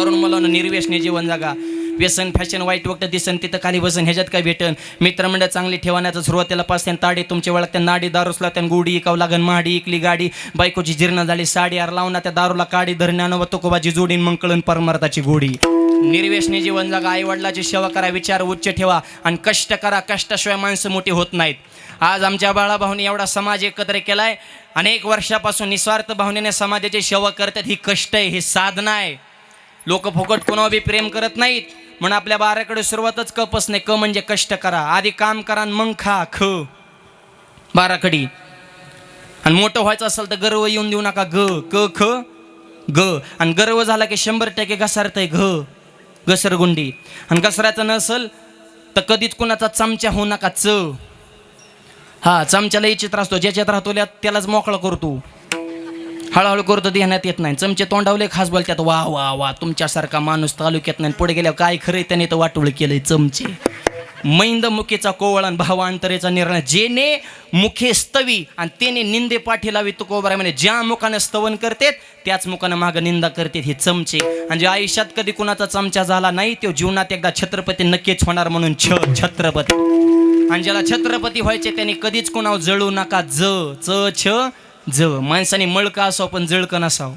तरुण मुलांना निर्व्यसने जीवन जागा. व्यसन फॅशन वाईट वक्त दिसन तिथं खाली वसन ह्याच्यात काय भेटन? मित्रमंडळ चांगली ठेवण्याचं सुरुवातीला पास त्यान ताडी तुमच्या वेळात त्या नाडी दारूसला त्यान गुडी इकावं लागन माडी इकली गाडी बायकोची जीर्ण झाली साडी आर लावून त्या दारूला काडी धरण्यानं व तुकोबाची जोडीन मग कळण परमार्थाची गोडी निर्व्यसनी जीवन जागा आई वडिलाची सेवा करा विचार उच्च ठेवा आणि कष्ट करा कष्टाशिवाय माणसं मोठी होत नाहीत. आज आमच्या बाळाभाऊनी एवढा समाज एकत्र केलाय अनेक वर्षापासून निस्वार्थ भावनेने समाजाची सेवा करतात ही कष्ट आहे ही साधना आहे. लोक फुकट कोणावर प्रेम करत नाहीत. म्हणून आपल्या बाराकडे सुरुवातच कपच नाही क म्हणजे कष्ट करा. आधी काम करा आणि मग खा ख. बाराकडी आणि मोठं व्हायचं असेल तर गर्व येऊन देऊ नका ग. क ख ग. आणि गर्व झाला की शंभर टक्के घसारतंय घ. घसरगुंडी. आणि घसरायचं नसल तर कधीच कोणाचा चमचा होऊ नका च. हा चमच्याला चित्र असतो. ज्याच्यात राहतो त्यालाच मोकळा करतो. हळूहळू करतो देण्यात येत नाही. चमचे तोंडावले खास बोलतात वा वा वा तुमच्यासारखा माणूस तालुक्यात नाही. पुढे गेल्यावर काय खरं त्याने तर वाटोळ केलंय चमचे. मैंद मुखीचा कोवळण भावांतरेचा निर्णय. जेने मुखे स्तवी आणि त्याने निंदे पाठी लावी तुकोबरा म्हणजे ज्या मुखानं स्तवन करतेत त्याच मुखानं मागं निंदा करतेत हे चमचे. आणि जे आयुष्यात कधी कुणाचा चमचा झाला नाही तो जीवनात एकदा छत्रपती नक्कीच होणार म्हणून छ छत्रपती. आणि ज्याला छत्रपती व्हायचे त्यांनी कधीच कोणावर जळू नका. ज च छ जळ. माणसाने मळका असावं पण जळकं नसावं.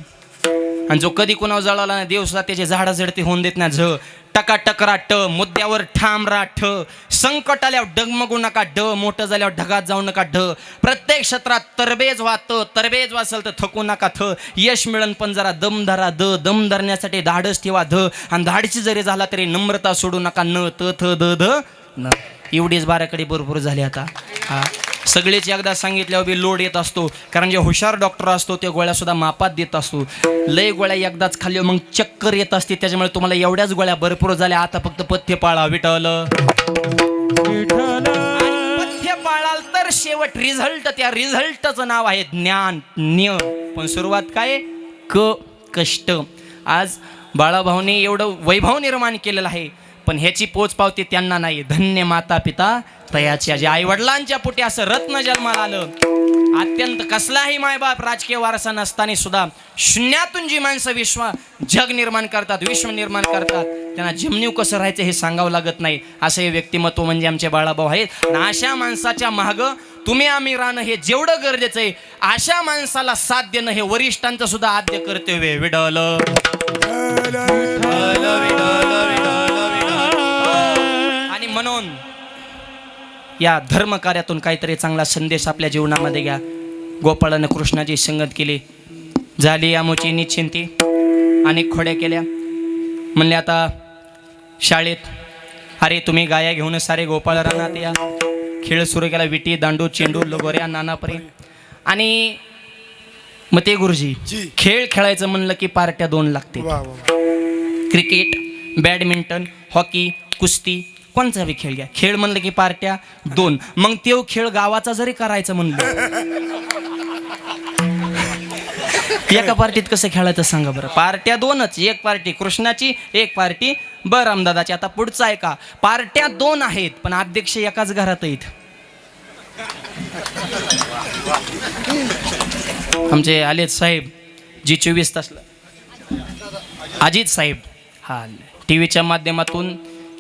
आणि जो कधी कोणावर जळाला नाही देव सुद्धा त्याचे झाडा झडते होऊन देत ना झ टका टकरा ट मुद्द्यावर ठाम रा ठ संकट आल्यावर डगमगू नका. ड मोठं झाल्यावर ढगात जाऊ नका. ढ. प्रत्येक क्षेत्रात तरबेज व्हा त तरबेज वाचल तर थकू नका. थ. यश मिळन पण जरा दम धरा. द. दम धरण्यासाठी धाडस ठेवा. ध. आणि धाडशी जरी झाला तरी नम्रता सोडू नका. न त थ द ध न. एवढीच बाराकडे भरपूर झाली आता. हा. सगळेच एकदा सांगितल्यावर बी लोड येत असतो. कारण जे हुशार डॉक्टर असतो ते गोळ्या सुद्धा मापात देत असतो. लय गोळ्या एकदाच खाल्ल्या मग चक्कर येत असते. त्याच्यामुळे तुम्हाला एवढ्याच गोळ्या भरपूर झाल्या. आता फक्त पथ्य पाळा विटल पथ्य पाळाल तर शेवट रिझल्ट त्या रिझल्टचं नाव आहे ज्ञान ज्ञ. पण सुरुवात काय? क कष्ट. आज बाळाभाऊने एवढं वैभव निर्माण केलेलं आहे. पण ह्याची पोच पावती त्यांना नाही. धन्य माता पिता तयाच्या जे आई वडिलांच्या पोटी असं रत्न जन्माला आलं. अत्यंत कसलाही मायबाप राजकीय वारसा नसताना सुद्धा शून्यातून जी माणसं विश्व जग निर्माण करतात विश्व निर्माण करतात त्यांना जमनीव कसं राहायचं हे सांगावं लागत नाही. असं हे व्यक्तिमत्व म्हणजे आमचे बाळाभाऊ आहेत. आणि अशा माणसाच्या माग तुम्ही आम्ही राहणं हे जेवढं गरजेचं आहे अशा माणसाला साथ देणं हे वरिष्ठांचं सुद्धा आद्य कर्तव्य विडल विडल या धर्म कार्यातून काहीतरी चांगला संदेश आपल्या जीवनामध्ये घ्या. गोपाळानं कृष्णाची संगत केली. झाली आमोची निश्चिंती. अनेक खोड्या केल्या. म्हणले आता शाळेत अरे तुम्ही गाया घेऊन सारे गोपाळ रानात या. खेळ सुरू केला विटी दांडू चेंडू लगोऱ्या नानापरे. आणि मग ते गुरुजी. खेळ खेळायचं म्हणलं की पार्ट्या दोन लागते क्रिकेट बॅडमिंटन हॉकी कुस्ती कोणचा बी खेळ घ्या. खेळ म्हणलं की पार्ट्या दोन. मग तो खेळ गावाचा जरी करायचं म्हणलं. एका पार्टीत कसं खेळायचं सांगा बरं. पार्ट्या दोनच एक पार्टी कृष्णाची एक पार्टी बरं रामदादाची आता पुढचा आहे का पार्ट्या दोन आहेत पण अध्यक्ष एकाच घरात आहेत. आमचे आलेत साहेब जी चोवीस तासला अजित साहेब. हा टी व्हीच्या माध्यमातून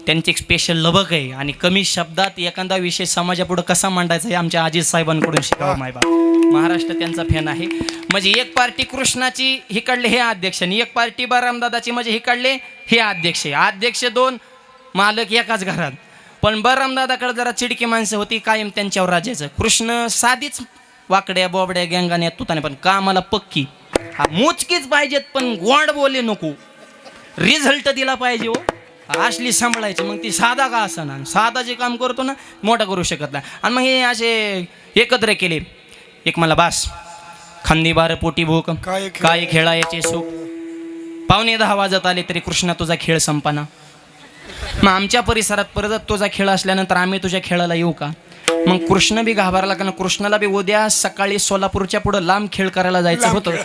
त्यांची एक स्पेशल लबक आहे. आणि कमी शब्दात एखादा विषय समाजापुढे कसा मांडायचा हे आमच्या अजित साहेबांकडून शिकावं मायबा महाराष्ट्र त्यांचा फॅन आहे. म्हणजे एक पार्टी कृष्णाची ही काढले हे अध्यक्ष आणि एक पार्टी बरामदादाची म्हणजे हे काढले हे अध्यक्ष. अध्यक्ष दोन मालक एकाच घरात. पण बरामदादाकडे जरा चिडकी माणसं होती कायम त्यांच्यावर राज्याचं. कृष्ण साधीच वाकड्या बोबड्या गँगाने तुताने पण कामाला पक्की. हा मोजकीच पाहिजेत पण गोड बोले नको. रिझल्ट दिला पाहिजे हो. असली सांभाळायची मग ती साधा का ना? साधा जे काम करतो ना मोठा करू शकत नाही. आणि मग हे असे एकत्र केले. एक मला बास. खांदी बार पोटी भूक. काय खेळ- काय खेळायचे सुख? पावणे दहा वाजत आले तरी कृष्णा तुझा खेळ संपाना. मग आमच्या परिसरात परत तुझा खेळ असल्यानंतर आम्ही तुझ्या खेळाला येऊ का? मग कृष्ण बी घाबरला कारण कृष्णाला बी उद्या सकाळी सोलापूरच्या पुढं लांब खेळ करायला जायचं होतं.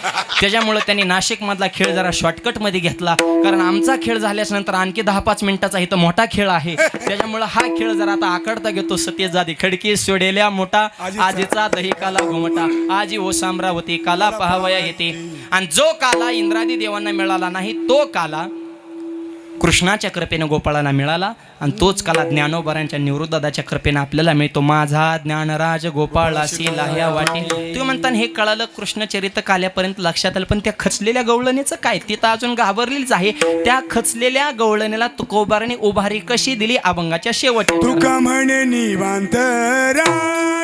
त्याच्यामुळे त्यांनी नाशिक मधला खेळ जरा शॉर्टकटमध्ये घेतला. कारण आमचा खेळ झाल्याच्यानंतर आणखी दहा पाच मिनिटाचा इथं मोठा खेळ आहे. त्याच्यामुळे हा खेळ जरा आता आकडता घेतो. सत्य जादी खडकी सोडेल्या मोठा आजीचा. आजीचा दही काला घुमटा. आजी ओ साम्रावती काला पहावया येते. आणि जो काला इंद्रादी देवांना मिळाला नाही तो काला कृष्णाच्या कृपेनं गोपाळाला मिळाला आणि तोच कला ज्ञानोबरांच्या निवृत्तदाच्या कृपेनं आपल्याला मिळतो. माझा ज्ञानराज गोपाळासी लाह्या वाटे तुम्ही म्हणता हे कळालं कृष्णचरित्र काल्यापर्यंत लक्षात आलं पण त्या खचलेल्या गवळणीचं काय? ती तर अजून घाबरलीच आहे. त्या खचलेल्या गवळणीला तुकोबाराने उभारी कशी दिली? अभंगाच्या शेवटी. तुका म्हणे निवांत राम